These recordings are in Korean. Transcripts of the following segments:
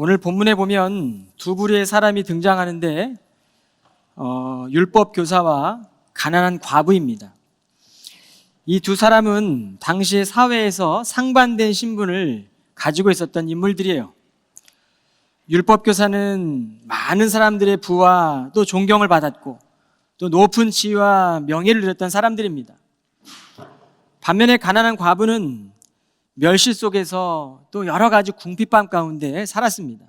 오늘 본문에 보면 두 부류의 사람이 등장하는데 어, 율법 교사와 가난한 과부입니다. 이 두 사람은 당시의 사회에서 상반된 신분을 가지고 있었던 인물들이에요. 율법 교사는 많은 사람들의 부와 또 존경을 받았고 또 높은 지위와 명예를 누렸던 사람들입니다. 반면에 가난한 과부는 멸시 속에서 또 여러 가지 궁핍감 가운데 살았습니다.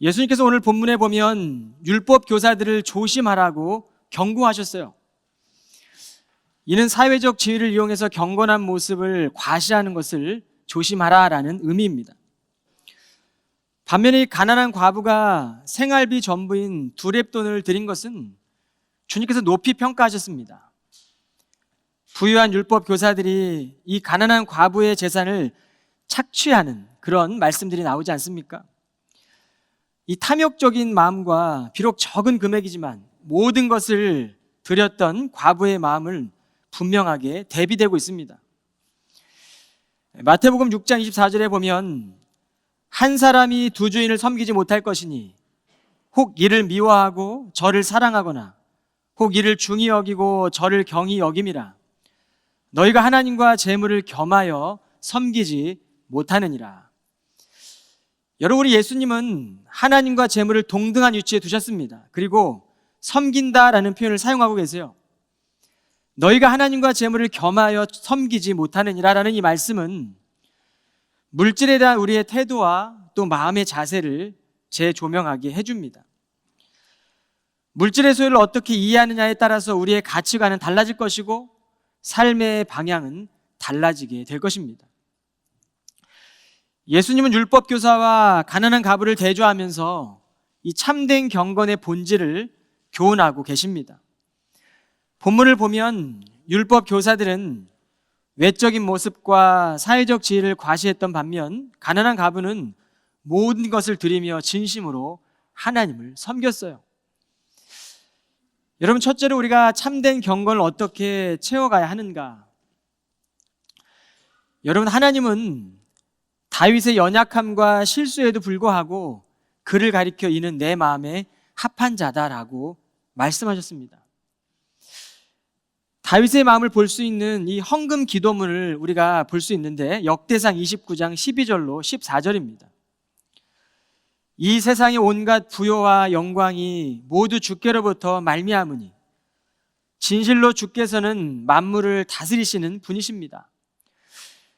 예수님께서 오늘 본문에 보면 율법 교사들을 조심하라고 경고하셨어요. 이는 사회적 지위를 이용해서 경건한 모습을 과시하는 것을 조심하라라는 의미입니다. 반면에 이 가난한 과부가 생활비 전부인 두 랩돈을 드린 것은 주님께서 높이 평가하셨습니다. 부유한 율법 교사들이 이 가난한 과부의 재산을 착취하는 그런 말씀들이 나오지 않습니까? 이 탐욕적인 마음과 비록 적은 금액이지만 모든 것을 드렸던 과부의 마음을 분명하게 대비되고 있습니다. 마태복음 6장 24절에 보면 한 사람이 두 주인을 섬기지 못할 것이니 혹 이를 미워하고 저를 사랑하거나 혹 이를 중히 여기고 저를 경히 여김이라 너희가 하나님과 재물을 겸하여 섬기지 못하느니라. 여러분 우리 예수님은 하나님과 재물을 동등한 위치에 두셨습니다. 그리고 섬긴다라는 표현을 사용하고 계세요. 너희가 하나님과 재물을 겸하여 섬기지 못하느니라라는 이 말씀은 물질에 대한 우리의 태도와 또 마음의 자세를 재조명하게 해줍니다. 물질의 소유를 어떻게 이해하느냐에 따라서 우리의 가치관은 달라질 것이고 삶의 방향은 달라지게 될 것입니다. 예수님은 율법 교사와 가난한 가부를 대조하면서 이 참된 경건의 본질을 교훈하고 계십니다. 본문을 보면 율법 교사들은 외적인 모습과 사회적 지위를 과시했던 반면 가난한 가부는 모든 것을 드리며 진심으로 하나님을 섬겼어요. 여러분 첫째로 우리가 참된 경건을 어떻게 채워가야 하는가? 여러분 하나님은 다윗의 연약함과 실수에도 불구하고 그를 가리켜 이는 내 마음에 합한 자다라고 말씀하셨습니다. 다윗의 마음을 볼 수 있는 이 헌금 기도문을 우리가 볼 수 있는데 역대상 29장 12절로 14절입니다. 이 세상의 온갖 부요와 영광이 모두 주께로부터 말미암으니 진실로 주께서는 만물을 다스리시는 분이십니다.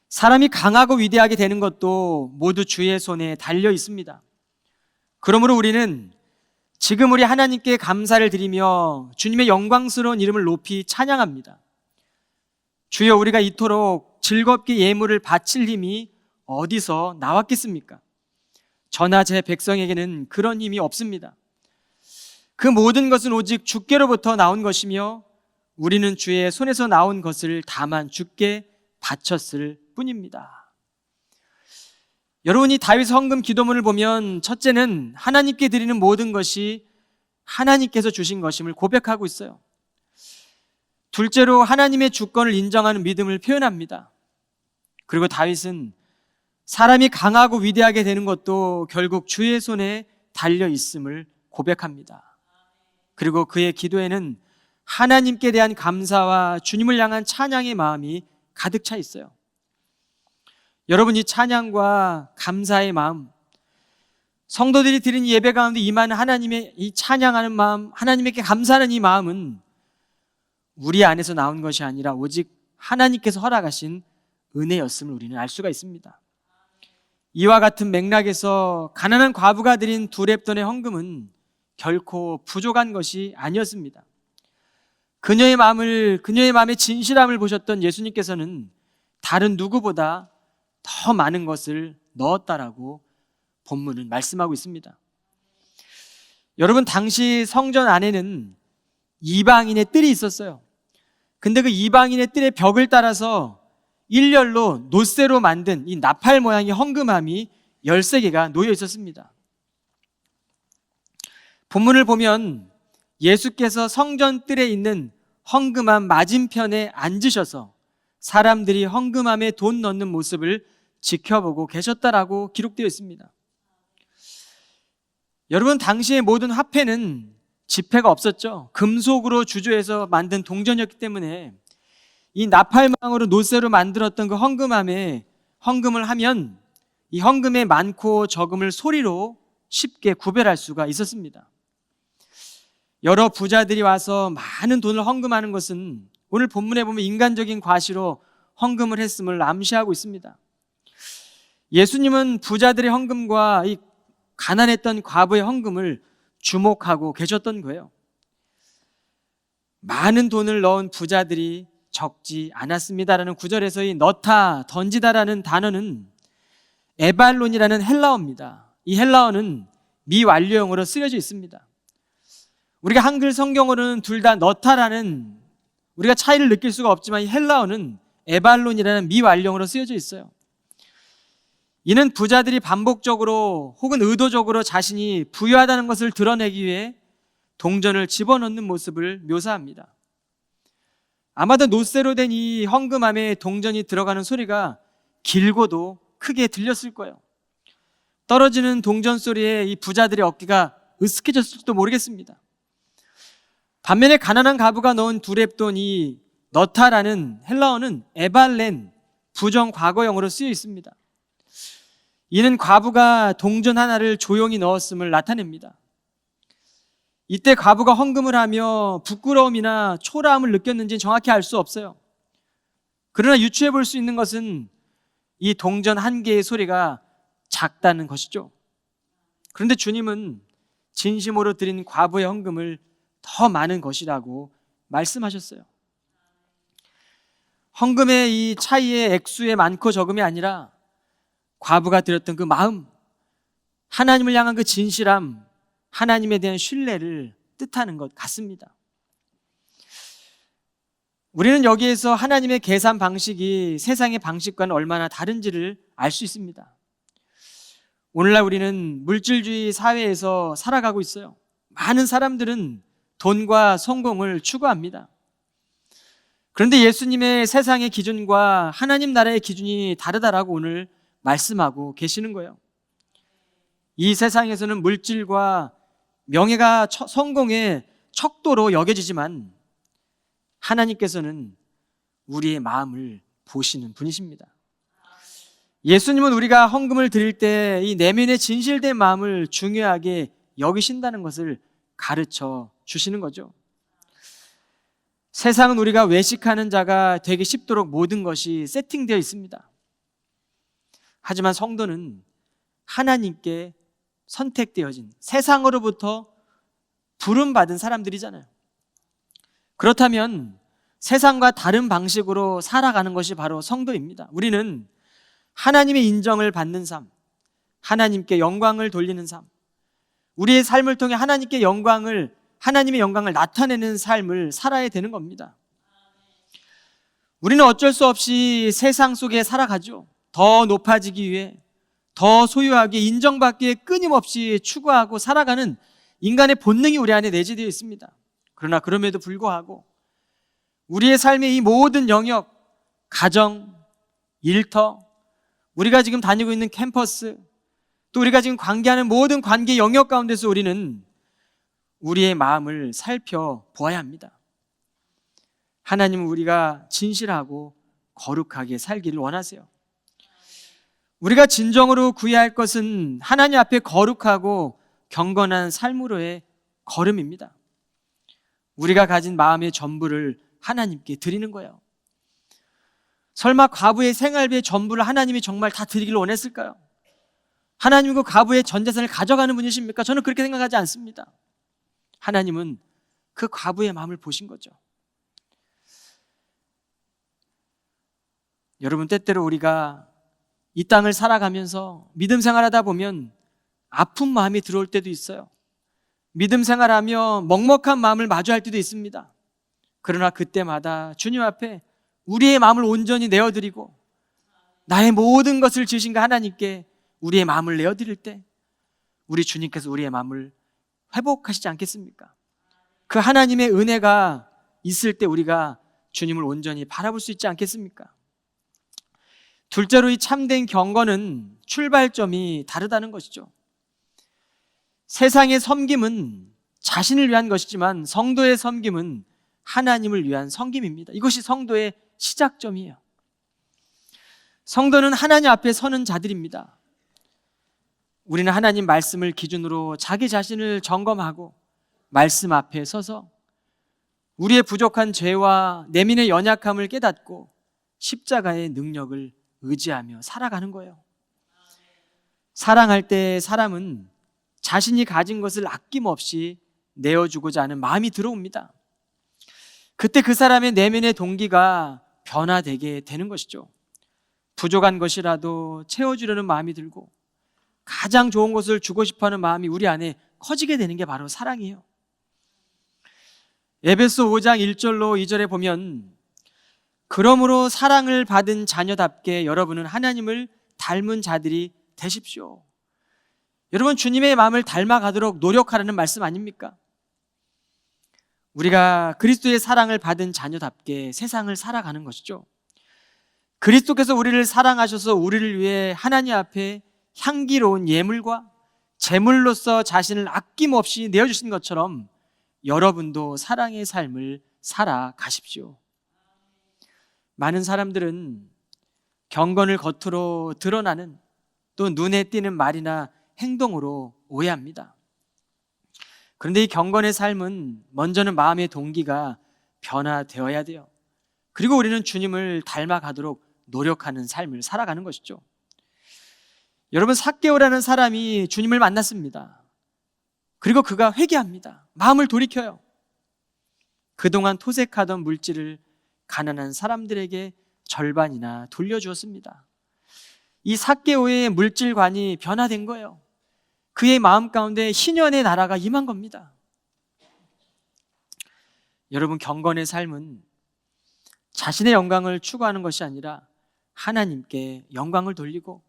사람이 강하고 위대하게 되는 것도 모두 주의 손에 달려 있습니다. 그러므로 우리는 지금 우리 하나님께 감사를 드리며 주님의 영광스러운 이름을 높이 찬양합니다. 주여 우리가 이토록 즐겁게 예물을 바칠 힘이 어디서 나왔겠습니까? 저나 제 백성에게는 그런 힘이 없습니다. 그 모든 것은 오직 주께로부터 나온 것이며 우리는 주의 손에서 나온 것을 다만 주께 바쳤을 뿐입니다. 여러분이 다윗 헌금 기도문을 보면 첫째는 하나님께 드리는 모든 것이 하나님께서 주신 것임을 고백하고 있어요. 둘째로 하나님의 주권을 인정하는 믿음을 표현합니다. 그리고 다윗은 사람이 강하고 위대하게 되는 것도 결국 주의 손에 달려 있음을 고백합니다. 그리고 그의 기도에는 하나님께 대한 감사와 주님을 향한 찬양의 마음이 가득 차 있어요. 여러분 이 찬양과 감사의 마음 성도들이 드린 예배 가운데 임하는 하나님의 이 찬양하는 마음, 하나님께 감사하는 이 마음은 우리 안에서 나온 것이 아니라 오직 하나님께서 허락하신 은혜였음을 우리는 알 수가 있습니다. 이와 같은 맥락에서 가난한 과부가 드린 두 랩돈의 헌금은 결코 부족한 것이 아니었습니다. 그녀의 마음을, 그녀의 마음의 진실함을 보셨던 예수님께서는 다른 누구보다 더 많은 것을 넣었다라고 본문은 말씀하고 있습니다. 여러분, 당시 성전 안에는 이방인의 뜰이 있었어요. 근데 그 이방인의 뜰의 벽을 따라서 일렬로 노쇠로 만든 이 나팔 모양의 헌금함이 13개가 놓여 있었습니다. 본문을 보면 예수께서 성전 뜰에 있는 헌금함 맞은편에 앉으셔서 사람들이 헌금함에 돈 넣는 모습을 지켜보고 계셨다라고 기록되어 있습니다. 여러분 당시의 모든 화폐는 지폐가 없었죠. 금속으로 주조해서 만든 동전이었기 때문에 이 나팔망으로 노쇠로 만들었던 그 헌금함에 헌금을 하면 이 헌금의 많고 적음을 소리로 쉽게 구별할 수가 있었습니다. 여러 부자들이 와서 많은 돈을 헌금하는 것은 오늘 본문에 보면 인간적인 과시로 헌금을 했음을 암시하고 있습니다. 예수님은 부자들의 헌금과 이 가난했던 과부의 헌금을 주목하고 계셨던 거예요. 많은 돈을 넣은 부자들이 적지 않았습니다라는 구절에서 이 넣다, 던지다라는 단어는 에발론이라는 헬라어입니다. 이 헬라어는 미완료형으로 쓰여져 있습니다. 우리가 한글 성경어로는 둘 다 넣다라는 우리가 차이를 느낄 수가 없지만 이 헬라어는 에발론이라는 미완료형으로 쓰여져 있어요. 이는 부자들이 반복적으로 혹은 의도적으로 자신이 부유하다는 것을 드러내기 위해 동전을 집어넣는 모습을 묘사합니다. 아마도 노쇠로 된이 헌금함에 동전이 들어가는 소리가 길고도 크게 들렸을 거예요. 떨어지는 동전 소리에 이 부자들의 어깨가 으스해졌을지도 모르겠습니다. 반면에 가난한 가부가 넣은 두랩돈 이 너타라는 헬라어는 에발렌 부정 과거형으로 쓰여 있습니다. 이는 과부가 동전 하나를 조용히 넣었음을 나타냅니다. 이때 과부가 헌금을 하며 부끄러움이나 초라함을 느꼈는지 정확히 알 수 없어요. 그러나 유추해 볼 수 있는 것은 이 동전 한 개의 소리가 작다는 것이죠. 그런데 주님은 진심으로 드린 과부의 헌금을 더 많은 것이라고 말씀하셨어요. 헌금의 이 차이의 액수의 많고 적음이 아니라 과부가 드렸던 그 마음, 하나님을 향한 그 진실함, 하나님에 대한 신뢰를 뜻하는 것 같습니다. 우리는 여기에서 하나님의 계산 방식이 세상의 방식과는 얼마나 다른지를 알 수 있습니다. 오늘날 우리는 물질주의 사회에서 살아가고 있어요. 많은 사람들은 돈과 성공을 추구합니다. 그런데 예수님의 세상의 기준과 하나님 나라의 기준이 다르다라고 오늘 말씀하고 계시는 거예요. 이 세상에서는 물질과 명예가 성공의 척도로 여겨지지만 하나님께서는 우리의 마음을 보시는 분이십니다. 예수님은 우리가 헌금을 드릴 때 이 내면의 진실된 마음을 중요하게 여기신다는 것을 가르쳐 주시는 거죠. 세상은 우리가 외식하는 자가 되기 쉽도록 모든 것이 세팅되어 있습니다. 하지만 성도는 하나님께 선택되어진 세상으로부터 부름받은 사람들이잖아요. 그렇다면 세상과 다른 방식으로 살아가는 것이 바로 성도입니다. 우리는 하나님의 인정을 받는 삶, 하나님께 영광을 돌리는 삶, 우리의 삶을 통해 하나님께 영광을, 하나님의 영광을 나타내는 삶을 살아야 되는 겁니다. 우리는 어쩔 수 없이 세상 속에 살아가죠. 더 높아지기 위해, 더 소유하기, 인정받기 위해 끊임없이 추구하고 살아가는 인간의 본능이 우리 안에 내재되어 있습니다. 그러나 그럼에도 불구하고 우리의 삶의 이 모든 영역, 가정, 일터, 우리가 지금 다니고 있는 캠퍼스, 또 우리가 지금 관계하는 모든 관계 영역 가운데서 우리는 우리의 마음을 살펴보아야 합니다. 하나님은 우리가 진실하고 거룩하게 살기를 원하세요. 우리가 진정으로 구해야 할 것은 하나님 앞에 거룩하고 경건한 삶으로의 걸음입니다. 우리가 가진 마음의 전부를 하나님께 드리는 거예요. 설마 과부의 생활비의 전부를 하나님이 정말 다 드리길 원했을까요? 하나님 그 과부의 전 재산을 가져가는 분이십니까? 저는 그렇게 생각하지 않습니다. 하나님은 그 과부의 마음을 보신 거죠. 여러분 때때로 우리가 이 땅을 살아가면서 믿음 생활하다 보면 아픈 마음이 들어올 때도 있어요. 믿음 생활하며 먹먹한 마음을 마주할 때도 있습니다. 그러나 그때마다 주님 앞에 우리의 마음을 온전히 내어드리고 나의 모든 것을 주신 그 하나님께 우리의 마음을 내어드릴 때 우리 주님께서 우리의 마음을 회복하시지 않겠습니까? 그 하나님의 은혜가 있을 때 우리가 주님을 온전히 바라볼 수 있지 않겠습니까? 둘째로 이 참된 경건은 출발점이 다르다는 것이죠. 세상의 섬김은 자신을 위한 것이지만 성도의 섬김은 하나님을 위한 섬김입니다. 이것이 성도의 시작점이에요. 성도는 하나님 앞에 서는 자들입니다. 우리는 하나님 말씀을 기준으로 자기 자신을 점검하고 말씀 앞에 서서 우리의 부족한 죄와 내면의 연약함을 깨닫고 십자가의 능력을 의지하며 살아가는 거예요. 사랑할 때 사람은 자신이 가진 것을 아낌없이 내어주고자 하는 마음이 들어옵니다. 그때 그 사람의 내면의 동기가 변화되게 되는 것이죠. 부족한 것이라도 채워주려는 마음이 들고 가장 좋은 것을 주고 싶어 하는 마음이 우리 안에 커지게 되는 게 바로 사랑이에요. 에베소 5장 1절로 2절에 보면 그러므로 사랑을 받은 자녀답게 여러분은 하나님을 닮은 자들이 되십시오. 여러분 주님의 마음을 닮아가도록 노력하라는 말씀 아닙니까? 우리가 그리스도의 사랑을 받은 자녀답게 세상을 살아가는 것이죠. 그리스도께서 우리를 사랑하셔서 우리를 위해 하나님 앞에 향기로운 예물과 제물로서 자신을 아낌없이 내어주신 것처럼 여러분도 사랑의 삶을 살아가십시오. 많은 사람들은 경건을 겉으로 드러나는 또 눈에 띄는 말이나 행동으로 오해합니다. 그런데 이 경건의 삶은 먼저는 마음의 동기가 변화되어야 돼요. 그리고 우리는 주님을 닮아가도록 노력하는 삶을 살아가는 것이죠. 여러분 사개오라는 사람이 주님을 만났습니다. 그리고 그가 회개합니다. 마음을 돌이켜요. 그동안 토색하던 물질을 가난한 사람들에게 절반이나 돌려주었습니다. 이 사개오의 물질관이 변화된 거예요. 그의 마음 가운데 희년의 나라가 임한 겁니다. 여러분 경건의 삶은 자신의 영광을 추구하는 것이 아니라 하나님께 영광을 돌리고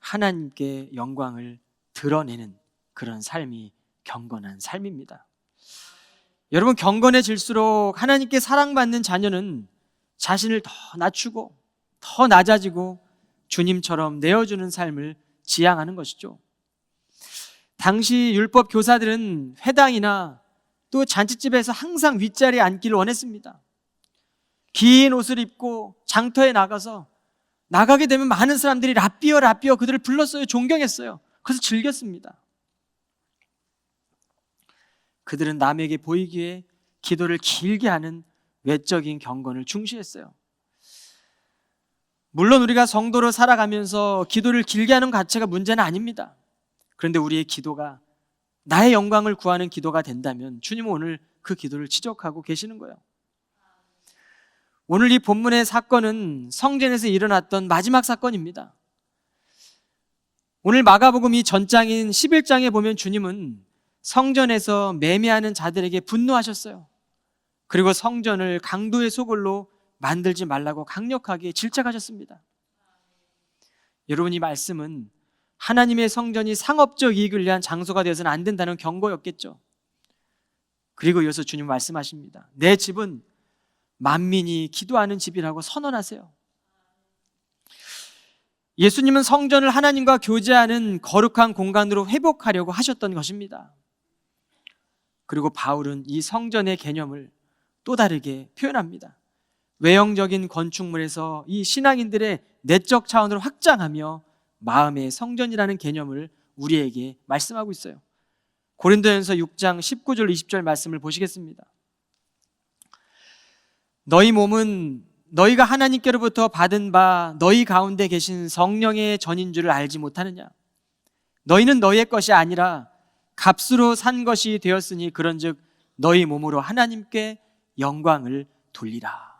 하나님께 영광을 드러내는 그런 삶이 경건한 삶입니다. 여러분 경건해질수록 하나님께 사랑받는 자녀는 자신을 더 낮추고 더 낮아지고 주님처럼 내어주는 삶을 지향하는 것이죠. 당시 율법 교사들은 회당이나 또 잔치집에서 항상 윗자리에 앉기를 원했습니다. 긴 옷을 입고 장터에 나가서 나가게 되면 많은 사람들이 라삐어 라삐어 그들을 불렀어요. 존경했어요. 그래서 즐겼습니다. 그들은 남에게 보이기에 기도를 길게 하는 외적인 경건을 중시했어요. 물론 우리가 성도로 살아가면서 기도를 길게 하는 자체가 문제는 아닙니다. 그런데 우리의 기도가 나의 영광을 구하는 기도가 된다면 주님은 오늘 그 기도를 지적하고 계시는 거예요. 오늘 이 본문의 사건은 성전에서 일어났던 마지막 사건입니다. 오늘 마가복음 이 전장인 11장에 보면 주님은 성전에서 매매하는 자들에게 분노하셨어요. 그리고 성전을 강도의 소굴로 만들지 말라고 강력하게 질책하셨습니다. 여러분 이 말씀은 하나님의 성전이 상업적 이익을 위한 장소가 되어서는 안 된다는 경고였겠죠. 그리고 이어서 주님 말씀하십니다. 내 집은 만민이 기도하는 집이라고 선언하세요. 예수님은 성전을 하나님과 교제하는 거룩한 공간으로 회복하려고 하셨던 것입니다. 그리고 바울은 이 성전의 개념을 또 다르게 표현합니다. 외형적인 건축물에서 이 신앙인들의 내적 차원을 확장하며 마음의 성전이라는 개념을 우리에게 말씀하고 있어요. 고린도전서 6장 19절 20절 말씀을 보시겠습니다. 너희 몸은 너희가 하나님께로부터 받은 바 너희 가운데 계신 성령의 전인 줄을 알지 못하느냐? 너희는 너희의 것이 아니라 값으로 산 것이 되었으니 그런즉 너희 몸으로 하나님께 영광을 돌리라.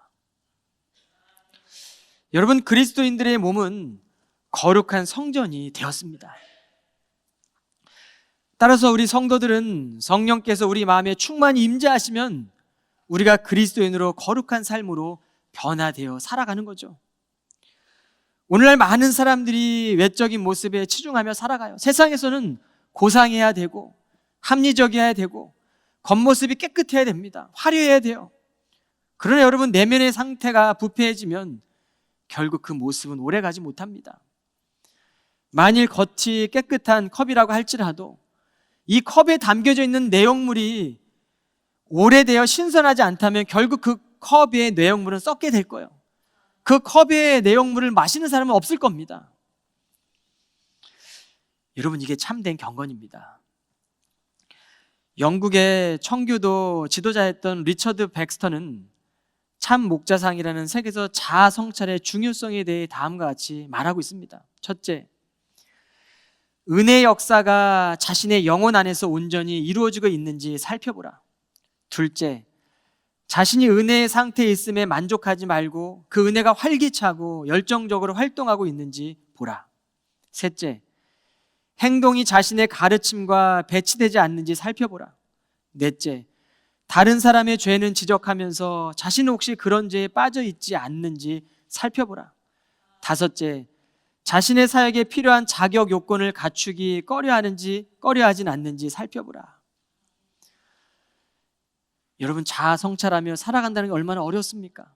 여러분 그리스도인들의 몸은 거룩한 성전이 되었습니다. 따라서 우리 성도들은 성령께서 우리 마음에 충만히 임재하시면 우리가 그리스도인으로 거룩한 삶으로 변화되어 살아가는 거죠. 오늘날 많은 사람들이 외적인 모습에 치중하며 살아가요. 세상에서는 고상해야 되고 합리적이어야 되고 겉모습이 깨끗해야 됩니다. 화려해야 돼요. 그러나 여러분 내면의 상태가 부패해지면 결국 그 모습은 오래가지 못합니다. 만일 겉이 깨끗한 컵이라고 할지라도 이 컵에 담겨져 있는 내용물이 오래되어 신선하지 않다면 결국 그 컵의 내용물은 썩게 될 거예요. 그 컵의 내용물을 마시는 사람은 없을 겁니다. 여러분, 이게 참된 경건입니다. 영국의 청교도 지도자였던 리처드 백스터는 참 목자상이라는 책에서 자아 성찰의 중요성에 대해 다음과 같이 말하고 있습니다. 첫째, 은혜 역사가 자신의 영혼 안에서 온전히 이루어지고 있는지 살펴보라. 둘째, 자신이 은혜의 상태에 있음에 만족하지 말고 그 은혜가 활기차고 열정적으로 활동하고 있는지 보라. 셋째, 행동이 자신의 가르침과 배치되지 않는지 살펴보라. 넷째, 다른 사람의 죄는 지적하면서 자신은 혹시 그런 죄에 빠져 있지 않는지 살펴보라. 다섯째, 자신의 사역에 필요한 자격 요건을 갖추기 꺼려하는지 꺼려하진 않는지 살펴보라. 여러분 자아 성찰하며 살아간다는 게 얼마나 어렵습니까?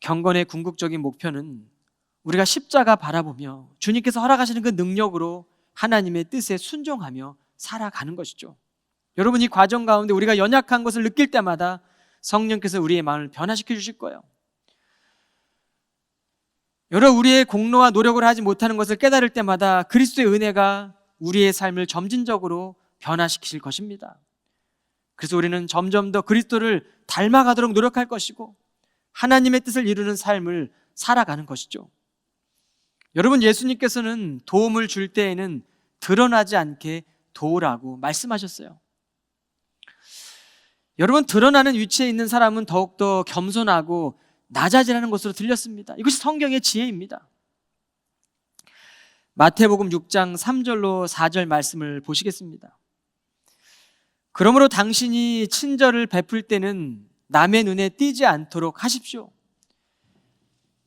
경건의 궁극적인 목표는 우리가 십자가 바라보며 주님께서 허락하시는 그 능력으로 하나님의 뜻에 순종하며 살아가는 것이죠. 여러분 이 과정 가운데 우리가 연약한 것을 느낄 때마다 성령께서 우리의 마음을 변화시켜 주실 거예요. 여러 우리의 공로와 노력을 하지 못하는 것을 깨달을 때마다 그리스도의 은혜가 우리의 삶을 점진적으로 변화시키실 것입니다. 그래서 우리는 점점 더 그리스도를 닮아가도록 노력할 것이고 하나님의 뜻을 이루는 삶을 살아가는 것이죠. 여러분 예수님께서는 도움을 줄 때에는 드러나지 않게 도우라고 말씀하셨어요. 여러분 드러나는 위치에 있는 사람은 더욱더 겸손하고 낮아지라는 것으로 들렸습니다. 이것이 성경의 지혜입니다. 마태복음 6장 3절로 4절 말씀을 보시겠습니다. 그러므로 당신이 친절을 베풀 때는 남의 눈에 띄지 않도록 하십시오.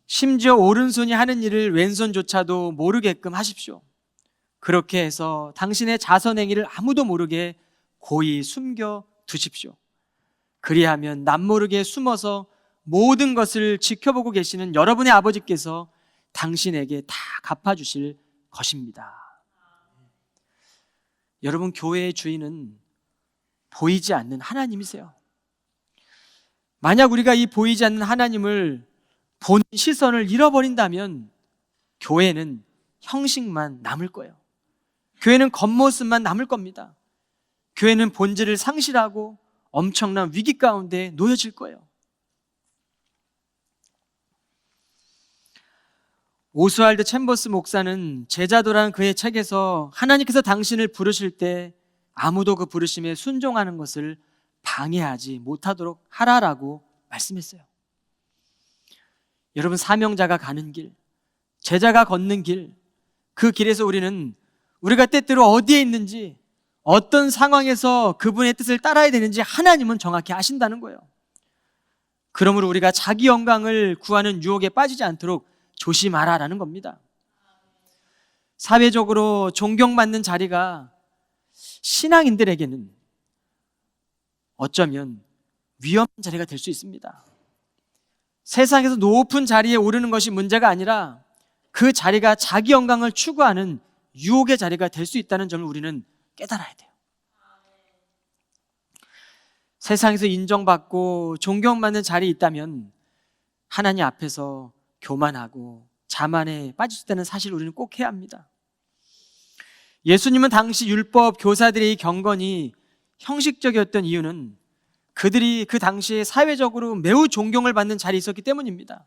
심지어 오른손이 하는 일을 왼손조차도 모르게끔 하십시오. 그렇게 해서 당신의 자선행위를 아무도 모르게 고이 숨겨 두십시오. 그리하면 남모르게 숨어서 모든 것을 지켜보고 계시는 여러분의 아버지께서 당신에게 다 갚아주실 것입니다. 여러분, 교회의 주인은 보이지 않는 하나님이세요. 만약 우리가 이 보이지 않는 하나님을 본 시선을 잃어버린다면 교회는 형식만 남을 거예요. 교회는 겉모습만 남을 겁니다. 교회는 본질을 상실하고 엄청난 위기 가운데 놓여질 거예요. 오스왈드 챔버스 목사는 제자도라는 그의 책에서 하나님께서 당신을 부르실 때 아무도 그 부르심에 순종하는 것을 방해하지 못하도록 하라라고 말씀했어요. 여러분 사명자가 가는 길, 제자가 걷는 길, 그 길에서 우리는 우리가 때때로 어디에 있는지 어떤 상황에서 그분의 뜻을 따라야 되는지 하나님은 정확히 아신다는 거예요. 그러므로 우리가 자기 영광을 구하는 유혹에 빠지지 않도록 조심하라 라는 겁니다. 사회적으로 존경받는 자리가 신앙인들에게는 어쩌면 위험한 자리가 될 수 있습니다. 세상에서 높은 자리에 오르는 것이 문제가 아니라 그 자리가 자기 영광을 추구하는 유혹의 자리가 될 수 있다는 점을 우리는 깨달아야 돼요. 세상에서 인정받고 존경받는 자리에 있다면 하나님 앞에서 교만하고 자만에 빠질 수 있다는 사실을 우리는 꼭 해야 합니다. 예수님은 당시 율법 교사들의 이 경건이 형식적이었던 이유는 그들이 그 당시에 사회적으로 매우 존경을 받는 자리에 있었기 때문입니다.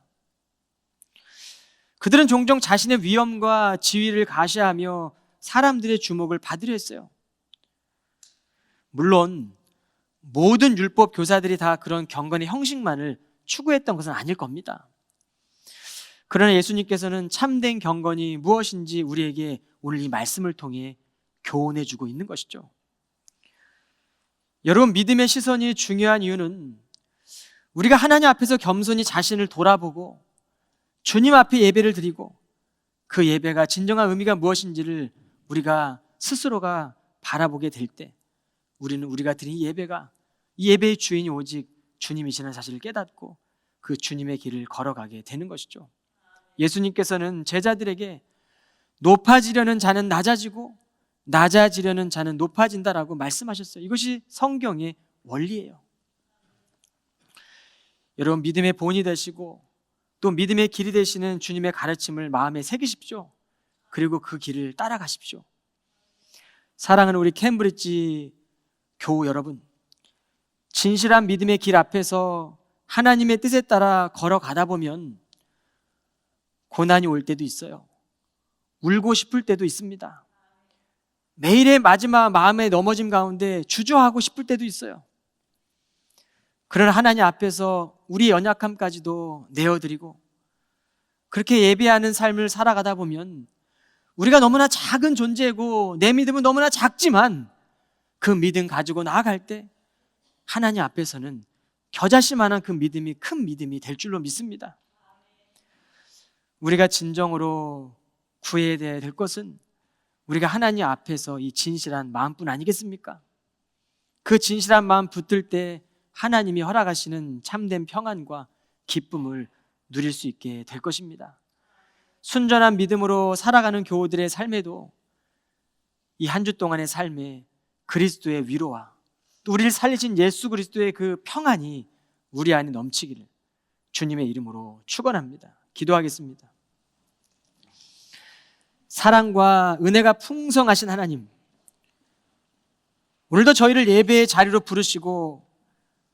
그들은 종종 자신의 위엄과 지위를 가시하며 사람들의 주목을 받으려 했어요. 물론 모든 율법 교사들이 다 그런 경건의 형식만을 추구했던 것은 아닐 겁니다. 그러나 예수님께서는 참된 경건이 무엇인지 우리에게 오늘 이 말씀을 통해 교훈해 주고 있는 것이죠. 여러분, 믿음의 시선이 중요한 이유는 우리가 하나님 앞에서 겸손히 자신을 돌아보고 주님 앞에 예배를 드리고 그 예배가 진정한 의미가 무엇인지를 우리가 스스로가 바라보게 될 때 우리는 우리가 드린 예배가 이 예배의 주인이 오직 주님이시라는 사실을 깨닫고 그 주님의 길을 걸어가게 되는 것이죠. 예수님께서는 제자들에게 높아지려는 자는 낮아지고 낮아지려는 자는 높아진다라고 말씀하셨어요. 이것이 성경의 원리예요. 여러분 믿음의 본이 되시고 또 믿음의 길이 되시는 주님의 가르침을 마음에 새기십시오. 그리고 그 길을 따라가십시오. 사랑하는 우리 캠브리지 교우 여러분, 진실한 믿음의 길 앞에서 하나님의 뜻에 따라 걸어가다 보면 고난이 올 때도 있어요. 울고 싶을 때도 있습니다. 매일의 마지막 마음의 넘어짐 가운데 주저하고 싶을 때도 있어요. 그러나 하나님 앞에서 우리 연약함까지도 내어드리고 그렇게 예배하는 삶을 살아가다 보면 우리가 너무나 작은 존재고 내 믿음은 너무나 작지만 그 믿음 가지고 나아갈 때 하나님 앞에서는 겨자씨만한 그 믿음이 큰 믿음이 될 줄로 믿습니다. 우리가 진정으로 구해야 될 것은 우리가 하나님 앞에서 이 진실한 마음뿐 아니겠습니까? 그 진실한 마음 붙들 때 하나님이 허락하시는 참된 평안과 기쁨을 누릴 수 있게 될 것입니다. 순전한 믿음으로 살아가는 교우들의 삶에도 이 한 주 동안의 삶에 그리스도의 위로와 또 우리를 살리신 예수 그리스도의 그 평안이 우리 안에 넘치기를 주님의 이름으로 축원합니다. 기도하겠습니다. 사랑과 은혜가 풍성하신 하나님, 오늘도 저희를 예배의 자리로 부르시고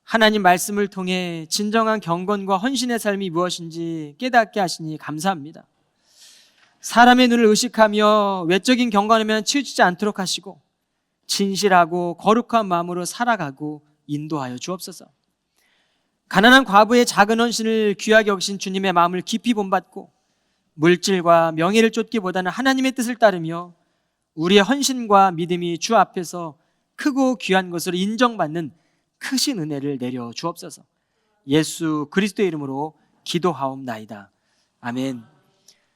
하나님 말씀을 통해 진정한 경건과 헌신의 삶이 무엇인지 깨닫게 하시니 감사합니다. 사람의 눈을 의식하며 외적인 경건하면 치우치지 않도록 하시고 진실하고 거룩한 마음으로 살아가고 인도하여 주옵소서. 가난한 과부의 작은 헌신을 귀하게 여기신 주님의 마음을 깊이 본받고 물질과 명예를 쫓기보다는 하나님의 뜻을 따르며 우리의 헌신과 믿음이 주 앞에서 크고 귀한 것으로 인정받는 크신 은혜를 내려 주옵소서. 예수 그리스도의 이름으로 기도하옵나이다. 아멘.